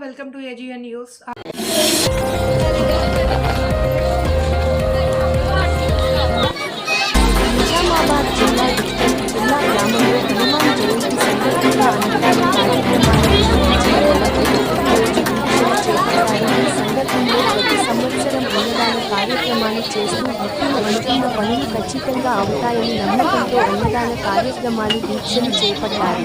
welcome to AGN news Nizamabad జిల్లా జిల్లా గ్రామంలో హనుమాన్ జయంతి సందర్భంగా అన్నదాన కార్యక్రమాన్ని ఈ సందర్భంలో ప్రతి సంవత్సరం అన్నదాన కార్యక్రమాన్ని చేస్తూ భక్తులు అనుకున్న పనులు ఖచ్చితంగా అవుతాయని నమ్మకంతో అన్నదాన కార్యక్రమాలు దీక్షలు చేపట్టారు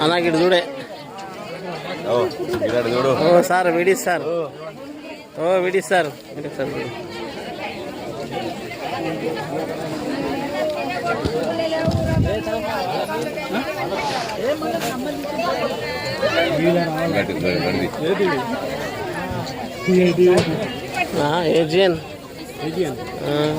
ಅಣ್ಣ ಗಿಡ ಜೋಡೆ ಓ ಸರ್ ಬಿಡಿ ಸರ್ ಓ ಬಿಡಿ ಸರ್ ಬಿಡಿ ಸರ್ ಬಿಡಿ ಹಾಂ ಏಜಿಯನ್ ಹಾಂ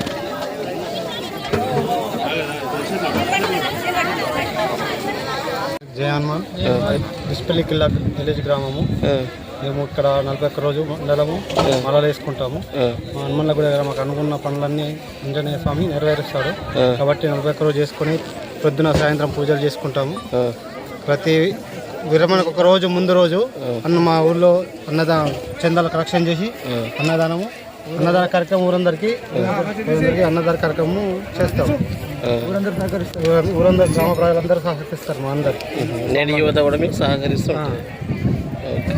ఏజియన్ జయ హనుమాన్ డిస్పల్లి కిల్లా విలేజ్ గ్రామము. మేము ఇక్కడ నలభై ఒక్క రోజు నెలము మలాలు వేసుకుంటాము. మా హనుమన్ల గుడి దగ్గర మాకు అనుకున్న పనులన్నీ ఆంజనేయ స్వామి నెరవేరుస్తాడు కాబట్టి నలభై ఒక్క రోజు చేసుకొని పొద్దున సాయంత్రం పూజలు చేసుకుంటాము. ప్రతి విరమణకు ఒక రోజు ముందు రోజు అన్న మా ఊర్లో అన్నదానం చందాల కలెక్షన్ చేసి అన్నదానము అన్నదాన కార్యక్రమం ఊరందరికీ ఊరందరికీ అన్నదాన కార్యక్రమం చేస్తాము ఊరందరూ సహకరిస్తారు ఊరందరూ గ్రామ ప్రజలందరూ సహకరిస్తారు మా అందరికి నేటి యువత కూడా మీకు సహకరిస్తుంది ఓకే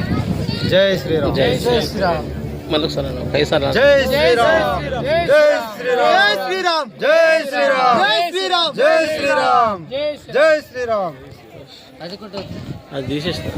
జై శ్రీరామ్ జై శ్రీరామ్ మళ్ళీ ఒకసారి అన్న. ఒకసారి అన్న. జై శ్రీరామ్ జై శ్రీరామ్ జై శ్రీరామ్ జై శ్రీరామ్ జై శ్రీరామ్ జై శ్రీరామ్ అది తీసేస్తా